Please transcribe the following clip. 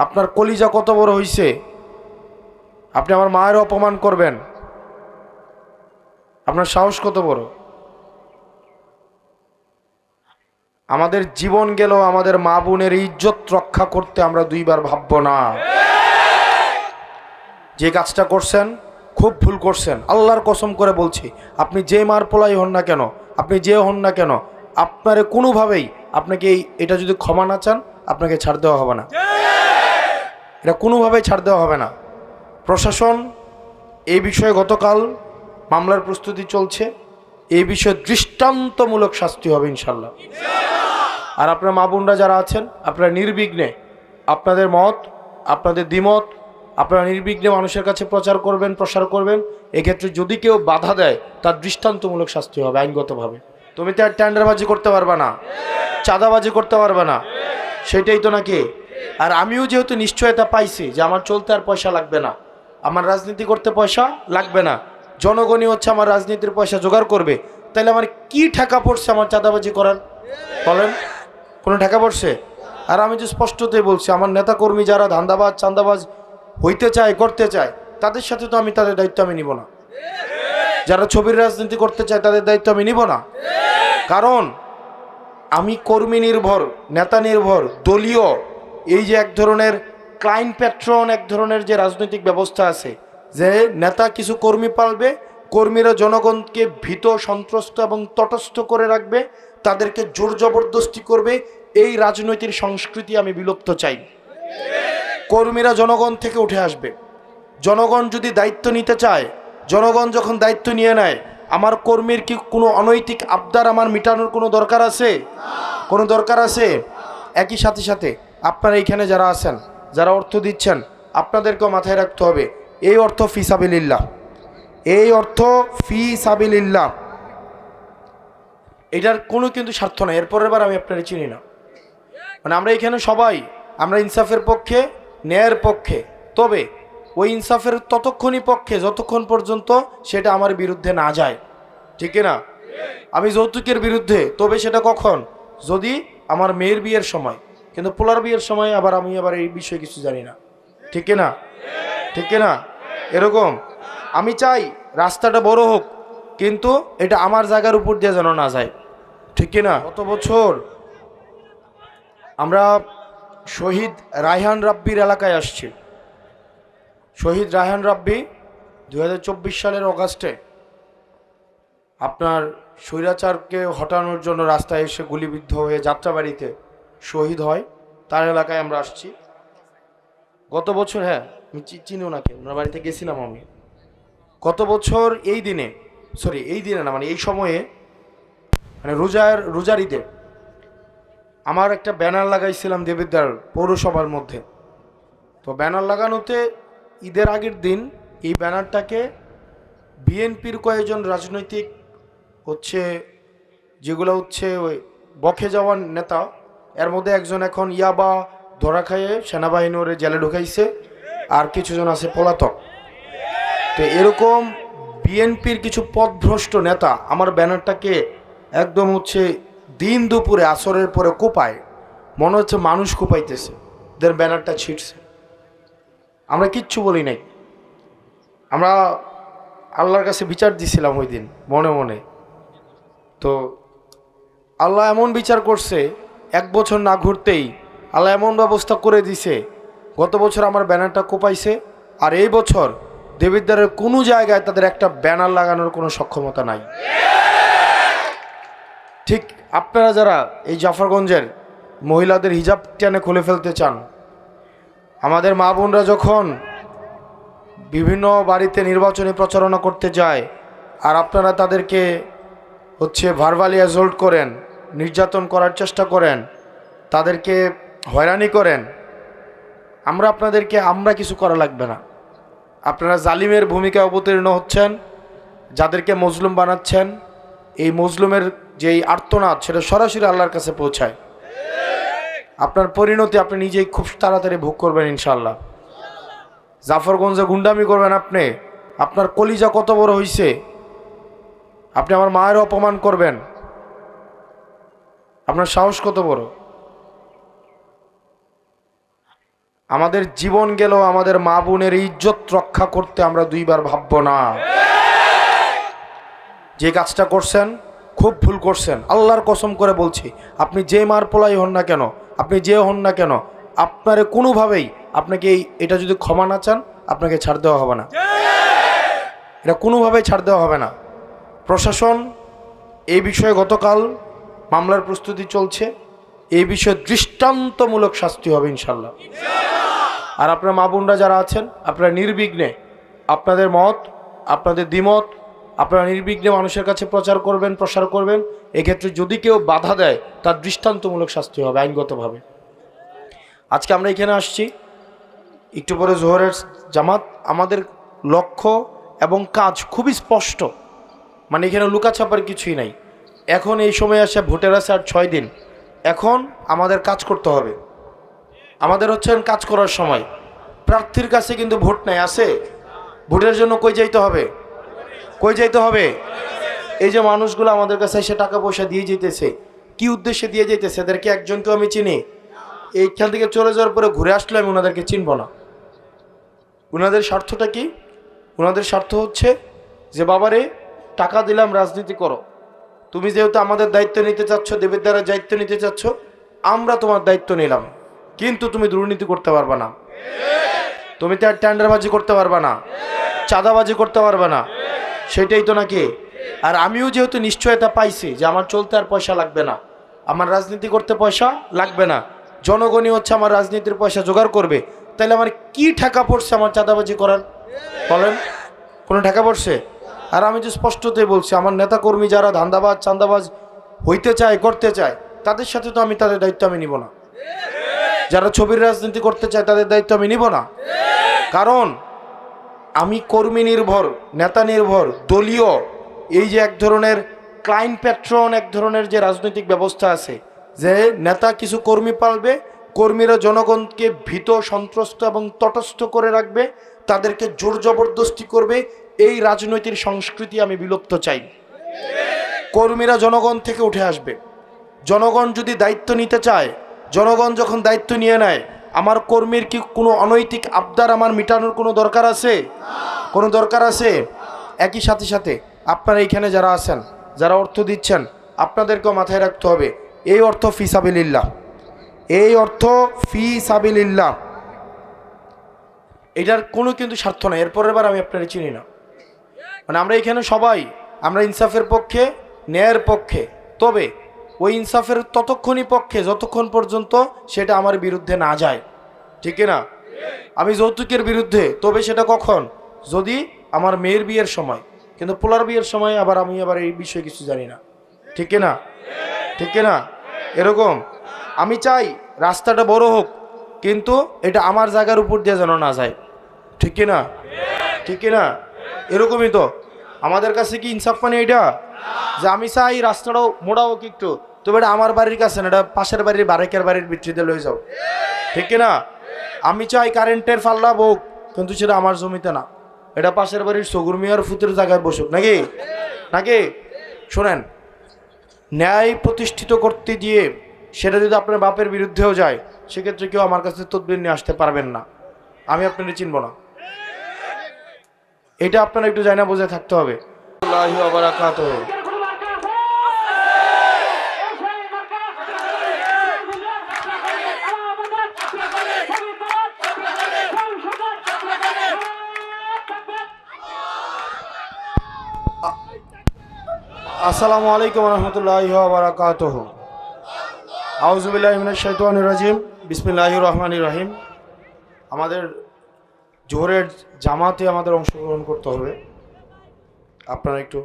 আপনার কলিজা কত বড় হইছে? আপনি আমার মায়ের অপমান করবেন। আপনার সাহস কত বড়? আমাদের জীবন গেল আমাদের মা বোনের ইজ্জত রক্ষা করতে আমরা দুইবার ভাববো না। যে কাজটা করছেন, খুব ভুল করছেন। আল্লাহর কসম করে বলছি, আপনি যে মার পোলাই হন না কেন, আপনি যে হন না কেন, আপনারে কোনোভাবেই আপনাকে এই এটা যদি ক্ষমা না চান, আপনাকে ছাড় দেওয়া হবে না। এটা কোনোভাবেই ছাড় দেওয়া হবে না। প্রশাসন এই বিষয়ে গতকাল মামলার প্রস্তুতি চলছে। এই বিষয়ে দৃষ্টান্তমূলক শাস্তি হবে ইনশাল্লাহ আর আপনার মা বোনরা যারা আছেন, আপনারা নির্বিঘ্নে আপনাদের মত, আপনাদের দ্বিমত, আপনারা নির্বিঘ্নে মানুষের কাছে প্রচার করবেন, প্রসার করবেন। এক্ষেত্রে যদি কেউ বাধা দেয়, তার দৃষ্টান্তমূলক শাস্তি হবে আইনগতভাবে। তুমি তো আর ট্যান্ডারবাজি করতে পারবে না। চাঁদাবাজি করতে পারবে না। সেটাই তো নাকি আর আমিও যেহেতু নিশ্চয়তা পাইছি যে আমার চলতে আর পয়সা লাগবে না, আমার রাজনীতি করতে পয়সা লাগবে না, জনগণই হচ্ছে আমার রাজনীতির পয়সা জোগাড় করবে, তাহলে আমার কি ঠেকা পড়ছে আমার চাঁদাবাজি করার? বলেন, কোনো ঠাকা পড়ছে? আর আমি যে স্পষ্টতই বলছি, আমার নেতাকর্মী যারা ধান্দাবাজ চান্দাবাজ হইতে চায়, করতে চায়, তাদের সাথে তো আমি, তাদের দায়িত্ব আমি নিব না। যারা ছবির রাজনীতি করতে চায়, তাদের দায়িত্ব আমি নিব না। কারণ, আমি কর্মী নির্ভর, নেতা নির্ভর, দলীয় এই যে এক ধরনের ক্লাইন প্যাট্রন, এক ধরনের যে রাজনৈতিক ব্যবস্থা আছে, যে নেতা কিছু কর্মী পালবে, কর্মীরা জনগণকে ভীত, সন্ত্রস্ত এবং তটস্থ করে রাখবে, তাদেরকে জোর জবরদস্তি করবে, এই রাজনৈতিক সংস্কৃতি আমি বিলুপ্ত চাই। কর্মীরা জনগণ থেকে উঠে আসবে। জনগণ যদি দায়িত্ব নিতে চায়, জনগণ যখন দায়িত্ব নিয়ে নেয়, আমার কর্মীর কি কোনো অনৈতিক আবদার আমার মেটানোর কোনো দরকার আছে? কোনো দরকার আছে? একই সাথে সাথে। আপনারা এইখানে যারা আছেন, যারা অর্থ দিচ্ছেন, আপনাদেরকেও মাথায় রাখতে হবে, এই অর্থ ফি সাবিলিল্লাহ। এই অর্থ ফি সাবিলিল্লাহ। এটার কোনো কিন্তু স্বার্থ নাই, এরপরের বার আমি আপনারা চিনি না। মানে আমরা এখানে সবাই, আমরা ইনসাফের পক্ষে, ন্যায়ের পক্ষে। তবে ওই ইনসাফের ততক্ষণই পক্ষে, যতক্ষণ পর্যন্ত সেটা আমার বিরুদ্ধে না যায়। ঠিক না আমি যৌতুকের বিরুদ্ধে, তবে সেটা কখন? যদি আমার মেয়ের বিয়ের সময়। কিন্তু পোলার বিয়ের সময় আবার আমি আবার এই বিষয়ে কিছু জানি না। ঠিক না ঠিক না এরকম। আমি চাই রাস্তাটা বড় হোক, কিন্তু এটা আমার জায়গার উপর দিয়ে যেন না যায়। ঠিক না গত বছর আমরা শহীদ রায়হান রাব্বির এলাকায় আসছি। শহীদ রায়হান রাব্বি দুই হাজার চব্বিশ সালের অগাস্টে আপনার স্বৈরাচারকে হটানোর জন্য রাস্তায় এসে গুলিবিদ্ধ হয়ে যাত্রাবাড়িতে শহীদ হয়, তার এলাকায় আমরা আসছি। গত বছর হ্যাঁ আমি চিনি ওনাকে, ওনার বাড়িতে গেছিলাম আমি। গত বছর এই দিনে সরি এই দিনে না মানে এই সময়ে মানে রোজার রোজার ঈদে, আমার একটা ব্যানার লাগাইছিলাম দেবিদ্যার পৌরসভার মধ্যে। তো ব্যানার লাগানোতে ঈদের আগের দিন এই ব্যানারটাকে বিএনপির কয়েকজন রাজনৈতিক হচ্ছে, যেগুলো হচ্ছে ওই বখে যাওয়ার নেতা এর মধ্যে একজন এখন ইয়াবা ধরা খাইয়ে সেনাবাহিনী ওরে জেলে ঢুকাইছে, আর কিছুজন আছে পলাতক। তো এরকম বিএনপির কিছু পথভ্রষ্ট নেতা, আমার ব্যানারটাকে একদম হচ্ছে দিন দুপুরে আসরের পরে কোপায়। মনে হচ্ছে মানুষ কোপাইতেছে, দের ব্যানারটা ছিটছে আমরা কিচ্ছু বলি নাই। আমরা আল্লাহর কাছে বিচার দিছিলাম ওই দিন, মনে মনে। তো আল্লাহ এমন বিচার করছে এক বছর না ঘুরতেই আল্লাহ এমন ব্যবস্থা করে দিছে, গত বছর আমার ব্যানারটা কোপাইছে, আর এই বছর দেবিদ্বারের কোনো জায়গায় তাদের একটা ব্যানার লাগানোর কোনো সক্ষমতা নাই। ঠিক আপনারা যারা এই জাফরগঞ্জের মহিলাদের হিজাব টেনে খুলে ফেলতে চান, আমাদের মা বোনরা যখন বিভিন্ন বাড়িতে নির্বাচনী প্রচারণা করতে যায়, আর আপনারা তাদেরকে হচ্ছে ভারবালি অ্যাজল্ট করেন নির্যাতন করার চেষ্টা করেন, তাদেরকে হয়রানি করেন, আমরা আপনাদেরকে, আমরা কিছু করা লাগবে না। আপনারা জালিমের ভূমিকা অবতীর্ণ হচ্ছেন, যাদেরকে মজলুম বানাচ্ছেন, এই মজলুমের যেই আর্তনাদ, সেটা সরাসরি আল্লাহর কাছে পৌঁছায়। আপনার পরিণতি আপনি নিজেই খুব তাড়াতাড়ি ভোগ করবেন ইনশাল্লাহ জাফরগঞ্জে গুন্ডামি করবেন আপনি, আপনার কলিজা কত বড় হইছে, আপনি আমার মায়ের অপমান করবেন। আপনার সাহস কত বড়? আমাদের জীবন গেল আমাদের মা বোনের ইজ্জত রক্ষা করতে আমরা দুইবার ভাববো না। যে কাজটা করছেন, খুব ভুল করছেন। আল্লাহর কসম করে বলছি, আপনি যে মার পোলাই হন না কেন, আপনি যে হন না কেন, আপনারে কোনোভাবেই আপনাকে এই এটা যদি ক্ষমা না চান, আপনাকে ছাড় দেওয়া হবে না। এটা কোনোভাবেই ছাড় দেওয়া হবে না। প্রশাসন, এই বিষয়ে গতকাল মামলার প্রস্তুতি চলছে। এই বিষয়ে দৃষ্টান্তমূলক শাস্তি হবে ইনশাল্লাহ আর আপনার মা বোনরা যারা আছেন, আপনারা নির্বিঘ্নে আপনাদের মত, আপনাদের দ্বিমত, আপনারা নির্বিঘ্নে মানুষের কাছে প্রচার করবেন, প্রসার করবেন, এক্ষেত্রে যদি কেউ বাধা দেয়, তার দৃষ্টান্তমূলক শাস্তি হবে আইনগতভাবে। আজকে আমরা এখানে আসছি, একটু পরে জোহরের জামাত। আমাদের লক্ষ্য এবং কাজ খুবই স্পষ্ট। মানে এখানে লুকাছাপার কিছুই নাই। এখন এই সময় আসে ভোটের আছে আর ছয় দিন। এখন আমাদের কাজ করতে হবে। আমাদের হচ্ছে কাজ করার সময়। প্রার্থীর কাছে কিন্তু ভোট নাই, আছে? ভোটের জন্য কই যাইতে হবে? কই যাইতে হবে? এই যে মানুষগুলো আমাদের কাছে এসে টাকা পয়সা দিয়ে যেতেছে কি উদ্দেশ্যে দিয়ে যেতেছে এদেরকে একজনকেও আমি চিনি। এইখান থেকে চলে যাওয়ার পরে ঘুরে আসলে আমি ওনাদেরকে চিনব না। ওনাদের স্বার্থটা কি? ওনাদের স্বার্থ হচ্ছে যে, বাবারে, টাকা দিলাম, রাজনীতি করো। তুমি যেহেতু আমাদের দায়িত্ব নিতে চাচ্ছ, দেবের দ্বারা দায়িত্ব নিতে চাচ্ছ, আমরা তোমার দায়িত্ব নিলাম। কিন্তু তুমি দুর্নীতি করতে পারবে না। তুমি তো আর ট্যান্ডারবাজি করতে পারবে না। চাঁদাবাজি করতে পারবে না। সেটাই তো নাকি? আর আমিও যেহেতু নিশ্চয়তা পাইছি যে আমার চলতে আর পয়সা লাগবে না। আমার রাজনীতি করতে পয়সা লাগবে না। জনগণই হচ্ছে আমার রাজনীতির পয়সা জোগাড় করবে। তাহলে আমার কি ঠেকা পড়ছে আমার চাঁদাবাজি করার? বলেন, কোনো ঠেকা পড়ছে? আর আমি যে স্পষ্টতই বলছি, আমার নেতাকর্মী যারা ধান্দাবাজ, চান্দাবাজ হইতে চায়, করতে চায়, তাদের সাথে তো আমি, তাদের দায়িত্ব আমি নিব না। যারা ছবির রাজনীতি করতে চায়, তাদের দায়িত্ব আমি নিব না। কারণ আমি কর্মী নির্ভর, নেতা নির্ভর, দলীয়, এই যে এক ধরনের ক্লাইন প্যাট্রন, এক ধরনের যে রাজনৈতিক ব্যবস্থা আছে, যে নেতা কিছু কর্মী পালবে, কর্মীরা জনগণকে ভীত, সন্ত্রস্ত এবং তটস্থ করে রাখবে, তাদেরকে জোর জবরদস্তি করবে এই রাজনৈতিক সংস্কৃতি আমি বিলুপ্ত চাই। কর্মীরা জনগণ থেকে উঠে আসবে। জনগণ যদি দায়িত্ব নিতে চায়, জনগণ যখন দায়িত্ব নিয়ে নেয়, আমার কর্মীর কি কোনো অনৈতিক আবদার আমার মেটানোর কোনো দরকার আছে? কোনো দরকার আছে? একই সাথে সাথে আপনারা এইখানে যারা আছেন, যারা অর্থ দিচ্ছেন, আপনাদেরকেও মাথায় রাখতে হবে, এই অর্থ ফি সাবিলিল্লাহ এই অর্থ ফি সাবিলিল্লাহ এটার কোনো কিন্তু স্বার্থ নাই, এরপরের বার আমি আপনারা চিনি না। মানে আমরা এখানে সবাই, আমরা ইনসাফের পক্ষে, ন্যায়ের পক্ষে। তবে ওই ইনসাফের ততক্ষণই পক্ষে, যতক্ষণ পর্যন্ত সেটা আমার বিরুদ্ধে না যায়। ঠিক না আমি যৌতুকের বিরুদ্ধে, তবে সেটা কখন? যদি আমার মেয়ের বিয়ের সময়। কিন্তু পোলার বিয়ের সময় আবার আমি আবার এই বিষয়ে কিছু জানি না। ঠিক না ঠিক না এরকম। আমি চাই রাস্তাটা বড় হোক, কিন্তু এটা আমার জায়গার উপর দিয়ে যেন না যায়। ঠিক না ঠিক না এরকমই তো। আমাদের কাছে কি ইনসাফ মানে এটা? যে আমি চাই রাস্তাটাও মোড়া হোক একটু। তবে এটা আমার বাড়ির কাছে না, এটা পাশের বাড়ির বারেকের বাড়ির ভিত্তিতে লয়ে যাও। ঠিক না আমি চাই কারেন্টের ফাল্লা হোক কিন্তু সেটা আমার জমিতে না। এটা পাশের বাড়ির সগুর মিয়ার ফুতের জায়গায় বসুক, নাকি? নাকি? শোনেন, ন্যায় প্রতিষ্ঠিত করতে গিয়ে সেটা যদি আপনার বাপের বিরুদ্ধেও যায়, সেক্ষেত্রে কেউ আমার কাছে তদবির নিয়ে আসতে পারবেন না। আমি আপনাদের চিনব না। এটা আপনারা একটু জানা বোঝে থাকতে হবে। আসসালামু আলাইকুম রহমতুল্লাহ বারাকাতহ আউজুবিল্লাহ শৈতানুর রাজিম। বিসমিল্লাহ রহমান রহিম। আমাদের জোহরের জামাতে আমাদের অংশগ্রহণ করতে হবে। আপনারা একটু